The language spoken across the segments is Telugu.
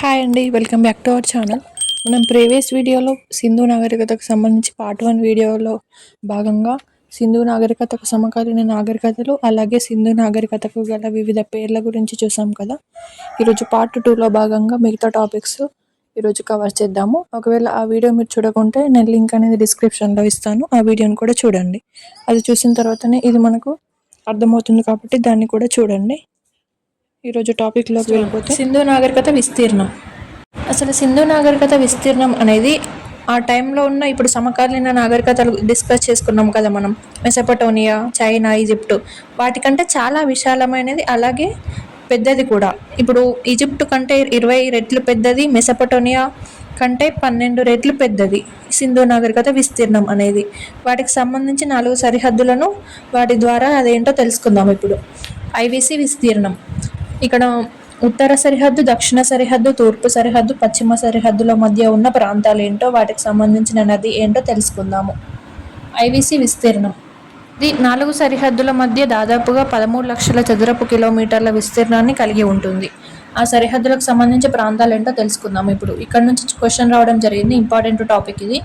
హాయ్ అండి welcome back to our channel మనం ప్రీవియస్ వీడియోలో సింధు నాగరికతకు సంబంధించి పార్ట్ వన్ వీడియోలో భాగంగా సింధు నాగరికతకు సమకాలీన నాగరికతలు అలాగే సింధు నాగరికతకు గల వివిధ పేర్ల గురించి చూసాం కదా. ఈరోజు పార్ట్ టూలో భాగంగా మిగతా టాపిక్స్ ఈరోజు కవర్ చేద్దాము. ఒకవేళ ఆ వీడియో మీరు చూడకుంటే నేను లింక్ అనేది డిస్క్రిప్షన్లో ఇస్తాను ఆ వీడియోని కూడా చూడండి. అది చూసిన తర్వాతనే ఇది మనకు అర్థమవుతుంది కాబట్టి దాన్ని కూడా చూడండి. ఈరోజు టాపిక్లోకి వెళ్ళిపోతే? సింధు నాగరికత విస్తీర్ణం. అసలు సింధు నాగరికత విస్తీర్ణం అనేది ఆ టైంలో ఉన్న ఇప్పుడు సమకాలీన నాగరికతలు డిస్కస్ చేసుకున్నాం కదా మనం. Mesopotamia China Egypt. వాటికంటే చాలా విశాలమైనది అలాగే పెద్దది కూడా. ఇప్పుడు ఈజిప్ట్ కంటే ఇరవై రెట్లు పెద్దది మెసపటోనియా కంటే పన్నెండు రెట్లు పెద్దది సింధు నాగరికత విస్తీర్ణం అనేది. వాటికి సంబంధించి నాలుగు సరిహద్దులను వాటి ద్వారా అదేంటో తెలుసుకుందాం ఇప్పుడు. ఐవీసీ విస్తీర్ణం. ఇక్కడ ఉత్తర సరిహద్దు దక్షిణ సరిహద్దు తూర్పు సరిహద్దు పశ్చిమ సరిహద్దుల మధ్య ఉన్న ప్రాంతాలు ఏంటో వాటికి సంబంధించిన నది ఏంటో తెలుసుకుందాము. ఐవీసీ విస్తీర్ణం. ఇది నాలుగు సరిహద్దుల మధ్య దాదాపుగా పదమూడు లక్షల చదరపు కిలోమీటర్ల విస్తీర్ణాన్ని కలిగి ఉంటుంది. ఆ సరిహద్దులకు సంబంధించి ప్రాంతాలు ఏంటో తెలుసుకుందాం ఇప్పుడు. ఇక్కడ నుంచి క్వశ్చన్ రావడం జరిగింది. ఇంపార్టెంట్ టాపిక్ ఇది.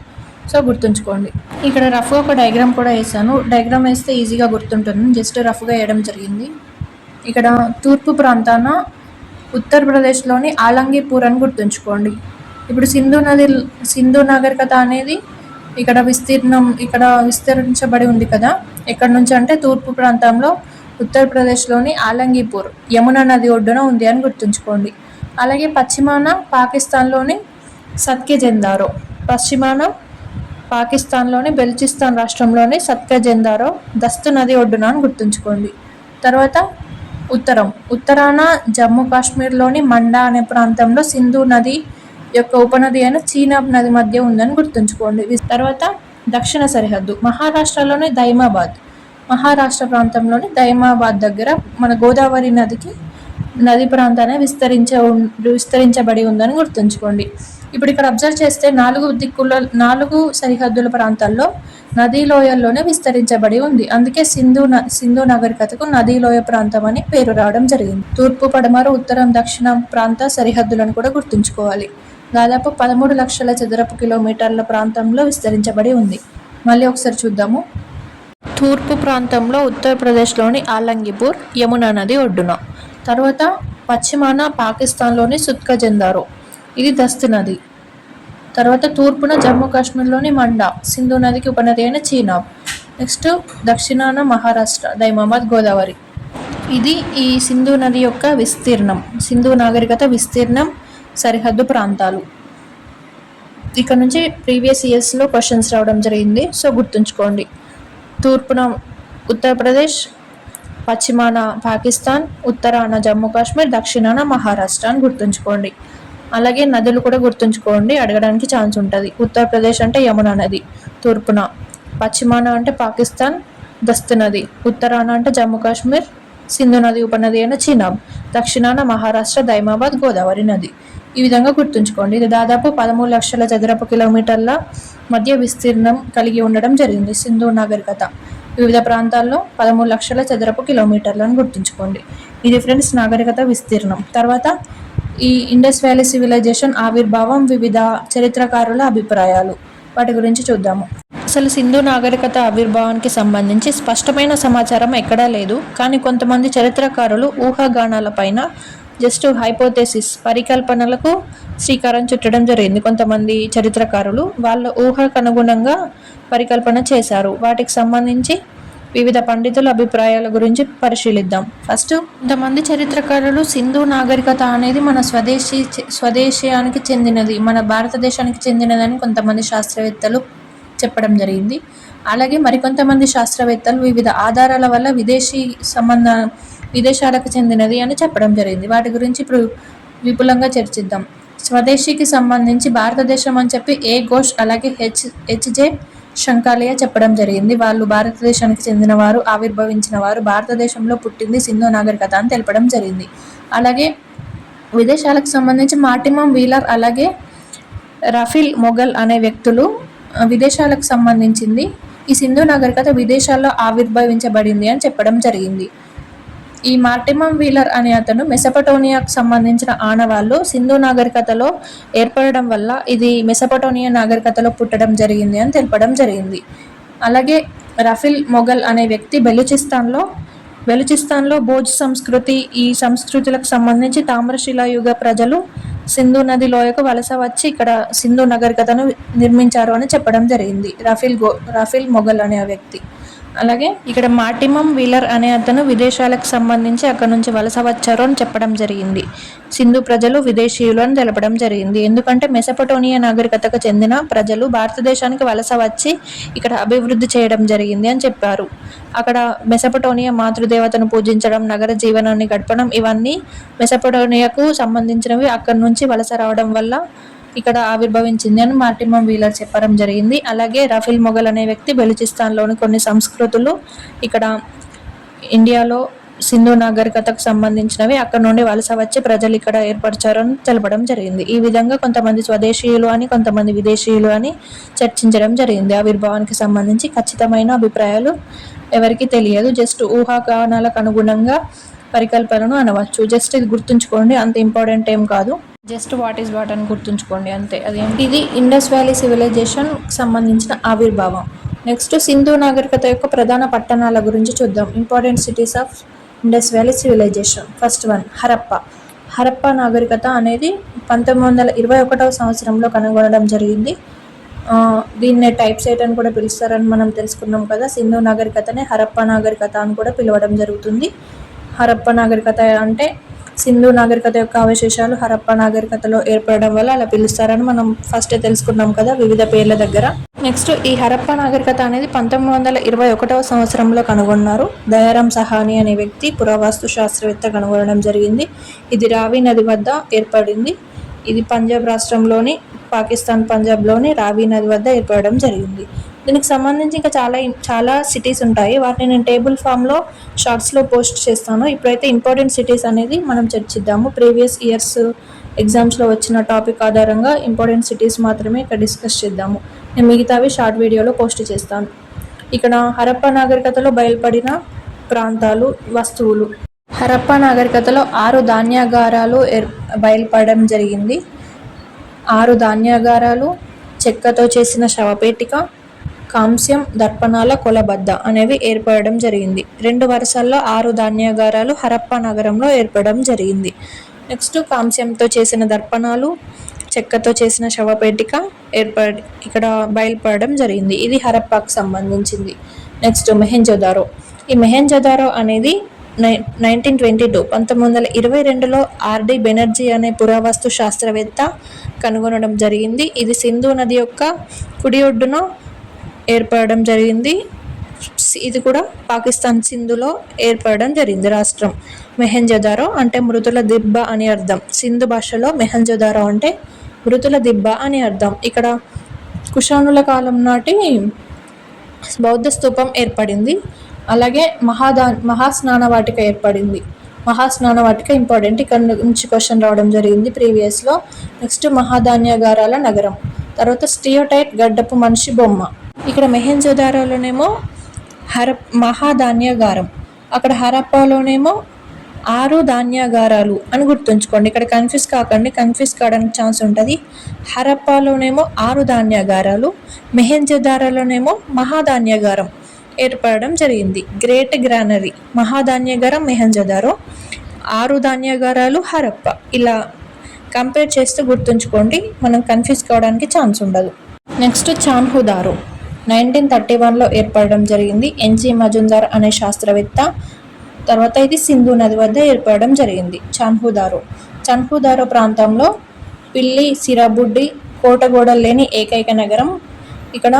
సో గుర్తుంచుకోండి. ఇక్కడ రఫ్గా ఒక డయాగ్రామ్ కూడా వేసాను డయాగ్రామ్ వేస్తే ఈజీగా గుర్తుంటుంది. జస్ట్ రఫ్గా వేయడం జరిగింది. ఇక్కడ తూర్పు ప్రాంతాన ఉత్తరప్రదేశ్లోని ఆలంగీపూర్ అని గుర్తుంచుకోండి. ఇప్పుడు సింధు నది సింధు నాగరికత అనేది ఇక్కడ విస్తీర్ణం ఇక్కడ విస్తరించబడి ఉంది కదా. ఎక్కడి నుంచి అంటే తూర్పు ప్రాంతంలో ఉత్తరప్రదేశ్లోని ఆలంగీపూర్ యమున నది ఒడ్డున ఉంది అని గుర్తుంచుకోండి. అలాగే పశ్చిమాన పాకిస్తాన్లోని సత్కెజెందారో పశ్చిమాన పాకిస్తాన్లోని బెల్చిస్తాన్ రాష్ట్రంలోని సత్కెజెందారో దస్తు నది ఒడ్డున అని గుర్తుంచుకోండి. తర్వాత ఉత్తరం. ఉత్తరాన జమ్మూ కాశ్మీర్లోని మండా అనే ప్రాంతంలో సింధు నది యొక్క ఉపనది అయిన చీనాబ్ నది మధ్య ఉందని గుర్తుంచుకోండి. తర్వాత దక్షిణ సరిహద్దు మహారాష్ట్రలోని దైమాబాద్. మహారాష్ట్ర ప్రాంతంలోని దైమాబాద్ దగ్గర మన గోదావరి నదికి నది ప్రాంతాన్ని విస్తరించ విస్తరించబడి ఉందని గుర్తుంచుకోండి. ఇప్పుడు ఇక్కడ అబ్జర్వ్ చేస్తే నాలుగు దిక్కుల నాలుగు సరిహద్దుల ప్రాంతాల్లో నదీ లోయల్లోనే విస్తరించబడి ఉంది. అందుకే సింధు సింధు నాగరికతకు నదీ లోయ ప్రాంతం అని పేరు రావడం జరిగింది. తూర్పు పడమర ఉత్తరం దక్షిణ ప్రాంత సరిహద్దులను కూడా గుర్తుంచుకోవాలి. దాదాపు పదమూడు లక్షల చదరపు కిలోమీటర్ల ప్రాంతంలో విస్తరించబడి ఉంది. మళ్ళీ ఒకసారి చూద్దాము. తూర్పు ప్రాంతంలో ఉత్తరప్రదేశ్లోని ఆలంగిపూర్ యమునా నది ఒడ్డున. తర్వాత పశ్చిమాన పాకిస్తాన్లోని సుత్కజెందారో. ఇది దస్తు నది. తర్వాత తూర్పున జమ్మూ కాశ్మీర్లోని మండా సింధు నదికి ఉపనది అయిన చీనాబ్. నెక్స్ట్ దక్షిణాన మహారాష్ట్ర దైమాబాద్ గోదావరి. ఇది ఈ సింధు నది యొక్క విస్తీర్ణం సింధు నాగరికత విస్తీర్ణం సరిహద్దు ప్రాంతాలు. ఇక్కడ నుంచి ప్రీవియస్ ఇయర్స్లో క్వశ్చన్స్ రావడం జరిగింది సో గుర్తుంచుకోండి. తూర్పున ఉత్తరప్రదేశ్ పశ్చిమాన పాకిస్తాన్ ఉత్తరాన జమ్మూ కాశ్మీర్ దక్షిణాన మహారాష్ట్ర అని గుర్తుంచుకోండి. అలాగే నదులు కూడా గుర్తుంచుకోండి అడగడానికి ఛాన్స్ ఉంటుంది. ఉత్తరప్రదేశ్ అంటే యమునా నది తూర్పున. పశ్చిమాన అంటే పాకిస్తాన్ దస్తు నది ఉత్తరాన అంటే జమ్మూ కాశ్మీర్ సింధు నది ఉపనది అయిన చినాబ్ దక్షిణాన మహారాష్ట్ర దైమాబాద్ గోదావరి నది. ఈ విధంగా గుర్తుంచుకోండి. ఇది దాదాపు పదమూడు లక్షల చదరపు కిలోమీటర్ల మధ్య విస్తీర్ణం కలిగి ఉండడం జరిగింది. సింధు నాగరికత. వివిధ ప్రాంతాల్లో పదమూడు లక్షల చదరపు కిలోమీటర్లను గుర్తుంచుకోండి. ఇది ఫ్రెండ్స్ నాగరికత విస్తీర్ణం. తర్వాత ఈ ఇండస్ వ్యాలీ సివిలైజేషన్ ఆవిర్భావం వివిధ చరిత్రకారుల అభిప్రాయాలు. వాటి గురించి చూద్దాము. అసలు సింధు నాగరికత ఆవిర్భావానికి సంబంధించి స్పష్టమైన సమాచారం ఎక్కడా లేదు. కానీ కొంతమంది చరిత్రకారులు ఊహాగానాలపైన జస్ట్ హైపోథెసిస్ పరికల్పనలకు శ్రీకారం చుట్టడం జరిగింది. కొంతమంది చరిత్రకారులు వాళ్ళ ఊహకు అనుగుణంగా పరికల్పన చేశారు. వాటికి సంబంధించి వివిధ పండితుల అభిప్రాయాల గురించి పరిశీలిద్దాం. ఫస్ట్ కొంతమంది చరిత్రకారులు సింధు నాగరికత అనేది మన స్వదేశీ స్వదేశీయానికి చెందినది మన భారతదేశానికి చెందినదని కొంతమంది శాస్త్రవేత్తలు చెప్పడం జరిగింది. అలాగే మరికొంతమంది శాస్త్రవేత్తలు వివిధ ఆధారాల వల్ల విదేశీ సంబంధ విదేశాలకు చెందినది అని చెప్పడం జరిగింది. వాటి గురించి ఇప్పుడు విపులంగా చర్చిద్దాం. స్వదేశీకి సంబంధించి భారతదేశం అని చెప్పి ఏ ఘోష్ అలాగే హెచ్ హెచ్జే శంకాలయ చెప్పడం జరిగింది. వాళ్ళు భారతదేశానికి చెందిన వారు ఆవిర్భవించిన వారు భారతదేశంలో పుట్టింది సింధు నాగరికత అని తెలపడం జరిగింది. అలాగే విదేశాలకు సంబంధించి మార్టిమం వీలర్ అలాగే రఫీల్ మొఘల్ అనే వ్యక్తులు విదేశాలకు సంబంధించింది. ఈ సింధు నాగరికత విదేశాల్లో ఆవిర్భవించబడింది అని చెప్పడం జరిగింది. ఈ మార్టిమం వీలర్ అనే అతను మెసపటోనియాకు సంబంధించిన ఆనవాళ్ళు సింధు నాగరికతలో ఏర్పడడం వల్ల ఇది మెసపటోనియా నాగరికతలో పుట్టడం జరిగింది అని తెలపడం జరిగింది. అలాగే రఫిల్ మొఘల్ అనే వ్యక్తి బెలూచిస్తాన్లో బెలూచిస్తాన్లో భోజ్ సంస్కృతి ఈ సంస్కృతులకు సంబంధించి తామ్రశిలాయుగ ప్రజలు సింధు నది లోయకు వలస వచ్చి ఇక్కడ సింధు నాగరికతను నిర్మించారు అని చెప్పడం జరిగింది. రఫీల్ గో రఫీల్ మొఘల్ అనే వ్యక్తి. అలాగే ఇక్కడ మాటిమం వీలర్ అనే అతను విదేశాలకు సంబంధించి అక్కడ నుంచి వలస వచ్చారు అని చెప్పడం జరిగింది. సింధు ప్రజలు విదేశీయులు అని తెలపడం జరిగింది. ఎందుకంటే మెసపటోనియా నాగరికతకు చెందిన ప్రజలు భారతదేశానికి వలస వచ్చి ఇక్కడ అభివృద్ధి చేయడం జరిగింది అని చెప్పారు. అక్కడ మెసపటోనియా మాతృదేవతను పూజించడం నగర జీవనాన్ని గడపడం ఇవన్నీ మెసపటోనియాకు సంబంధించినవి. అక్కడి నుంచి వలస రావడం వల్ల ఇక్కడ ఆవిర్భవించింది అని మార్టిమం వీలర్ చెప్పడం జరిగింది. అలాగే రఫీల్ మొఘల్ అనే వ్యక్తి బెలుచిస్తాన్లోని కొన్ని సంస్కృతులు ఇక్కడ ఇండియాలో సింధు నాగరికతకు సంబంధించినవి. అక్కడ నుండి వలస వచ్చి ప్రజలు ఇక్కడ ఏర్పరిచారని తెలపడం జరిగింది. ఈ విధంగా కొంతమంది స్వదేశీయులు అని కొంతమంది విదేశీయులు అని చర్చించడం జరిగింది. ఆవిర్భావానికి సంబంధించి ఖచ్చితమైన అభిప్రాయాలు ఎవరికి తెలియదు. జస్ట్ ఊహాగానాలకు అనుగుణంగా పరికల్పనను అనవచ్చు. జస్ట్ ఇది గుర్తుంచుకోండి అంత ఇంపార్టెంట్ ఏం కాదు. జస్ట్ వాట్ ఈస్ వాట్ అని గుర్తుంచుకోండి అంతే. అదేంటి ఇది ఇండస్ వ్యాలీ సివిలైజేషన్ సంబంధించిన ఆవిర్భావం. నెక్స్ట్ సింధు నాగరికత యొక్క ప్రధాన పట్టణాల గురించి చూద్దాం. Important cities of Indus valley civilization first one Harappa Harappa నాగరికత అనేది పంతొమ్మిది వందల ఇరవై ఒకటవ సంవత్సరంలో కనుగొనడం జరిగింది. దీన్నే టైప్ సైట్ అని కూడా పిలుస్తారని మనం తెలుసుకున్నాం కదా. సింధు నాగరికతనే హరప్ప నాగరికత అని కూడా పిలవడం జరుగుతుంది. హరప్ప నాగరికత అంటే సింధు నాగరికత యొక్క అవశేషాలు హరప్ప నాగరికతలో ఏర్పడడం వల్ల అలా పిలుస్తారని మనం ఫస్టే తెలుసుకున్నాం కదా వివిధ పేర్ల దగ్గర. నెక్స్ట్ ఈ హరప్ప నాగరికత అనేది పంతొమ్మిది వందల ఇరవై ఒకటవ సంవత్సరంలో కనుగొన్నారు. దయారాం సహాని అనే వ్యక్తి పురావస్తు శాస్త్రవేత్త కనుగొనడం జరిగింది. ఇది రావి నది వద్ద ఏర్పడింది. ఇది పంజాబ్ రాష్ట్రంలోని పాకిస్తాన్ పంజాబ్లోని రావి నది వద్ద ఏర్పడడం జరిగింది. దీనికి సంబంధించి ఇంకా చాలా చాలా సిటీస్ ఉంటాయి. వాటిని నేను టేబుల్ ఫామ్లో షార్ట్స్లో పోస్ట్ చేస్తాను. ఇప్పుడైతే ఇంపార్టెంట్ సిటీస్ అనేది మనం చర్చిద్దాము. ప్రీవియస్ ఇయర్స్ ఎగ్జామ్స్లో వచ్చిన టాపిక్ ఆధారంగా ఇంపార్టెంట్ సిటీస్ మాత్రమే ఇక్కడ డిస్కస్ చేద్దాము. నేను మిగతావి షార్ట్ వీడియోలో పోస్ట్ చేస్తాను. ఇక్కడ హరప్ప నాగరికతలో బయలుపడిన ప్రాంతాలు వస్తువులు. హరప్ప నాగరికతలో ఆరు ధాన్యాగారాలు ఏర్ బయలుపడడం జరిగింది. ఆరు ధాన్యాగారాలు చెక్కతో చేసిన శవపేటిక కాంస్యం దర్పణాల కొలబద్ద అనేవి ఏర్పడడం జరిగింది. రెండు వరుసల్లో ఆరు ధాన్యాగారాలు హరప్ప నగరంలో ఏర్పడడం జరిగింది. నెక్స్ట్ కాంస్యంతో చేసిన దర్పణాలు చెక్కతో చేసిన శవపేటిక ఏర్పడి ఇక్కడ బయలుపడడం జరిగింది. ఇది హరప్పాకు సంబంధించింది. నెక్స్ట్ మెహెంజోదారో. ఈ మెహెంజోదారో అనేది నై నైన్టీన్ ట్వంటీ టూ పంతొమ్మిది వందల ఇరవై రెండులో ఆర్డి బెనర్జీ అనే పురావస్తు శాస్త్రవేత్త కనుగొనడం జరిగింది. ఇది సింధు నది యొక్క కుడి ఒడ్డున ఏర్పడడం జరిగింది. ఇది కూడా పాకిస్తాన్ సింధులో ఏర్పడడం జరిగింది రాష్ట్రం. మెహంజదారో అంటే మృతుల దిబ్బ అని అర్థం. సింధు భాషలో మెహంజదారో అంటే మృతుల దిబ్బ అని అర్థం. ఇక్కడ కుషానుల కాలం నాటి బౌద్ధ స్తూపం ఏర్పడింది. అలాగే మహాదా మహాస్నాన వాటిక ఏర్పడింది. మహాస్నాన వాటిక ఇంపార్టెంట్. ఇక్కడ నుంచి క్వశ్చన్ రావడం జరిగింది ప్రీవియస్లో. నెక్స్ట్ మహాధాన్యాగారాల నగరం. తర్వాత స్టియోటైట్ గడ్డపు మనిషి బొమ్మ. ఇక్కడ మెహెంజోదారోలోనేమో హర మహాధాన్యాగారం. అక్కడ హరప్పాలోనేమో ఆరు ధాన్యాగారాలు అని గుర్తుంచుకోండి. ఇక్కడ కన్ఫ్యూజ్ కాకండి. కన్ఫ్యూజ్ కావడానికి ఛాన్స్ ఉంటుంది. హరప్పాలోనేమో ఆరు ధాన్యాగారాలు మెహెంజోదారోలోనేమో మహాధాన్యాగారం ఏర్పడడం జరిగింది. గ్రేట్ గ్రానరీ మహాధాన్యాగారం మెహంజదారో ఆరు ధాన్యాగారాలు హరప్ప. ఇలా కంపేర్ చేస్తూ గుర్తుంచుకోండి. మనం కన్ఫ్యూజ్ కావడానికి ఛాన్స్ ఉండదు. నెక్స్ట్ చాన్హుదారో. నైన్టీన్ థర్టీ వన్లో ఏర్పడడం జరిగింది. ఎన్జి మజుందార్ అనే శాస్త్రవేత్త. తర్వాత ఇది సింధు నది వద్ద ఏర్పడడం జరిగింది. చన్హుదారో. చన్హుదారో ప్రాంతంలో పిల్లి సిరాబుడ్డి కోటగోడలు లేని ఏకైక నగరం. ఇక్కడ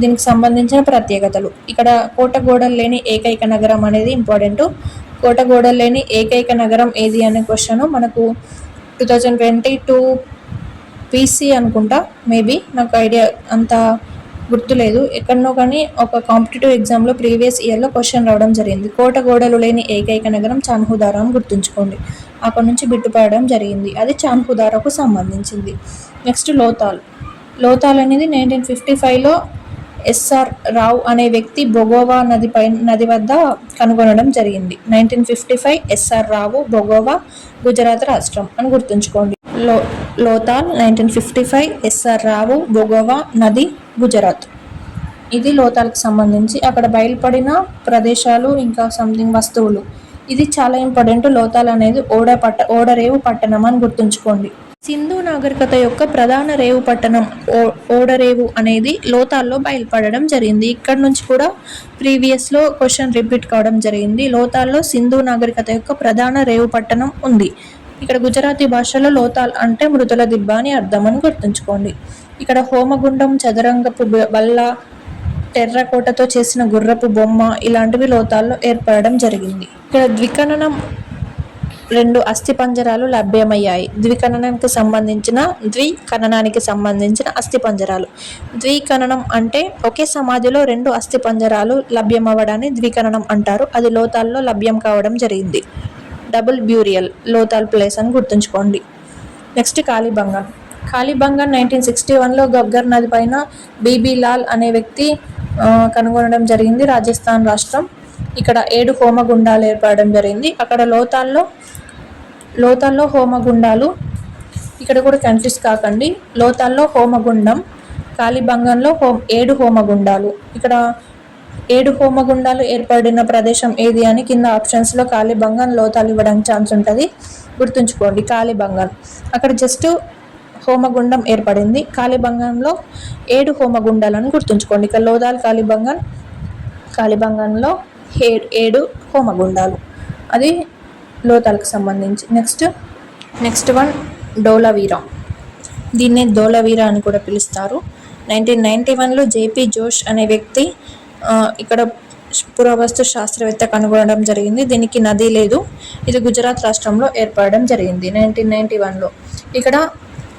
దీనికి సంబంధించిన ప్రత్యేకతలు. ఇక్కడ కోటగోడలు లేని ఏకైక నగరం అనేది ఇంపార్టెంట్. కోటగోడలు లేని ఏకైక నగరం ఏది అనే క్వశ్చన్ మనకు two thousand twenty two PC అనుకుంటా. మేబీ నాకు ఐడియా అంత గుర్తులేదు. ఎక్కడనో కానీ ఒక కాంపిటేటివ్ ఎగ్జామ్లో ప్రీవియస్ ఇయర్లో క్వశ్చన్ రావడం జరిగింది. కోట గోడలు లేని ఏకైక నగరం చాన్హుదారా అని గుర్తుంచుకోండి. అక్కడ నుంచి బిట్టుపడడం జరిగింది. అది చాన్హుదారాకు సంబంధించింది. నెక్స్ట్ లోతాల్. లోతాల్ అనేది నైన్టీన్ ఫిఫ్టీ ఫైవ్లో ఎస్ఆర్ రావు అనే వ్యక్తి బొగోవా నది పై నది వద్ద కనుగొనడం జరిగింది. Nineteen fifty five S R Rao Bhogava Gujarat రాష్ట్రం అని గుర్తుంచుకోండి. లో Lothal nineteen fifty five S R Rao Bhogava నది గుజరాత్. ఇది లోతాలకు సంబంధించి అక్కడ బయలుపడిన ప్రదేశాలు ఇంకా సంథింగ్ వస్తువులు. ఇది చాలా ఇంపార్టెంట్ లోతాల్ అనేది ఓడ పట్ట ఓడరేవు పట్టణం అని గుర్తుంచుకోండి. సింధు నాగరికత యొక్క ప్రధాన రేవు పట్టణం ఓ- ఓడరేవు అనేది లోతాల్లో బయలుపడడం జరిగింది. ఇక్కడ నుంచి కూడా ప్రీవియస్లో క్వశ్చన్ రిపీట్ కావడం జరిగింది. లోతాల్లో సింధు నాగరికత యొక్క ప్రధాన రేవు పట్టణం ఉంది. ఇక్కడ గుజరాతీ భాషలో లోతాల్ అంటే మృతుల దిబ్బ అని అర్థం అని గుర్తుంచుకోండి. ఇక్కడ హోమగుండం చదరంగపు బల్ల టెర్రకోటతో చేసిన గుర్రపు బొమ్మ ఇలాంటివి లోతాల్లో ఏర్పడడం జరిగింది. ఇక్కడ ద్వికణనం రెండు అస్థిపంజరాలు లభ్యమయ్యాయి. ద్వికణనానికి సంబంధించిన ద్వికణనానికి సంబంధించిన అస్థిపంజరాలు. ద్వికణనం అంటే ఒకే సమాధిలో రెండు అస్థిపంజరాలు లభ్యమవ్వడాన్ని ద్వికణనం అంటారు. అది లోతాల్లో లభ్యం కావడం జరిగింది. డబుల్ బ్యూరియల్ లోతాల్ ప్లేస్ అని గుర్తుంచుకోండి. Next Kalibangan Kalibangan nineteen sixty వన్లో గగ్గర్ నది పైన బీబీ లాల్ అనే వ్యక్తి కనుగొనడం జరిగింది రాజస్థాన్ రాష్ట్రం. ఇక్కడ ఏడు హోమగుండాలు ఏర్పడడం జరిగింది. అక్కడ లోతాల్లో లోతాల్లో హోమగుండాలు ఇక్కడ కూడా కన్ఫ్యూజ్ కాకండి. లోతాల్లో హోమగుండం కాళీబంగంలో హోమ్ ఏడు హోమగుండాలు. ఇక్కడ ఏడు హోమగుండాలు ఏర్పడిన ప్రదేశం ఏది అని కింద ఆప్షన్స్లో కాళీబంగన్ లోతాలు ఇవ్వడానికి ఛాన్స్ ఉంటుంది. గుర్తుంచుకోండి కాళీబంగన్ అక్కడ జస్ట్ హోమగుండం ఏర్పడింది. కాళీబంగంలో ఏడు హోమగుండాలను గుర్తుంచుకోండి. ఇక లోదాల్ కాళీబంగన్ కాళీబంగన్లో ఏ ఏడు హోమగుండాలు. అది లోతాలకు సంబంధించి. Next next one Dholavira. దీన్నే ధోలవీర అని కూడా పిలుస్తారు. నైన్టీన్ నైంటీ వన్లో జేపీ జోష్ అనే వ్యక్తి ఇక్కడ పురావస్తు శాస్త్రవేత్త కనుగొనడం జరిగింది. దీనికి నది లేదు. ఇది గుజరాత్ రాష్ట్రంలో ఏర్పడడం జరిగింది నైన్టీన్ నైంటీ వన్లో. ఇక్కడ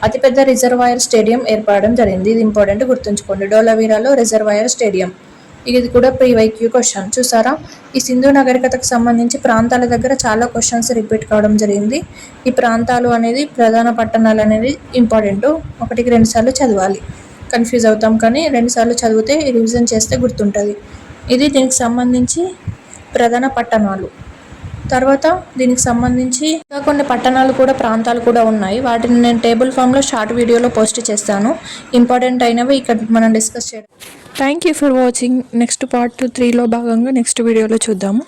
అతిపెద్ద రిజర్వాయర్ స్టేడియం ఏర్పడడం జరిగింది. ఇది ఇంపార్టెంట్ గుర్తుంచుకోండి. డోలవీరాలో రిజర్వాయర్ స్టేడియం. ఇది కూడా ప్రీవైక్యూ క్వశ్చన్. చూసారా? ఈ సింధు నాగరికతకు సంబంధించి ప్రాంతాల దగ్గర చాలా క్వశ్చన్స్ రిపీట్ కావడం జరిగింది. ఈ ప్రాంతాలు అనేది ప్రధాన పట్టణాలు అనేది ఇంపార్టెంట్. ఒకటికి రెండుసార్లు చదవాలి. కన్ఫ్యూజ్ అవుతాం కానీ రెండుసార్లు చదివితే రివిజన్ చేస్తే గుర్తుంటుంది. ఇది దీనికి సంబంధించి ప్రధాన పట్టణాలు. తర్వాత దీనికి సంబంధించి ఇంకా కొన్ని పట్టణాలు కూడా ప్రాంతాలు కూడా ఉన్నాయి. వాటిని నేను టేబుల్ ఫామ్లో షార్ట్ వీడియోలో పోస్ట్ చేస్తాను. ఇంపార్టెంట్ అయినవి ఇక్కడ మనం డిస్కస్ చేయడం. Thank you for watching next part త్రీలో భాగంగా నెక్స్ట్ వీడియోలో చూద్దాము.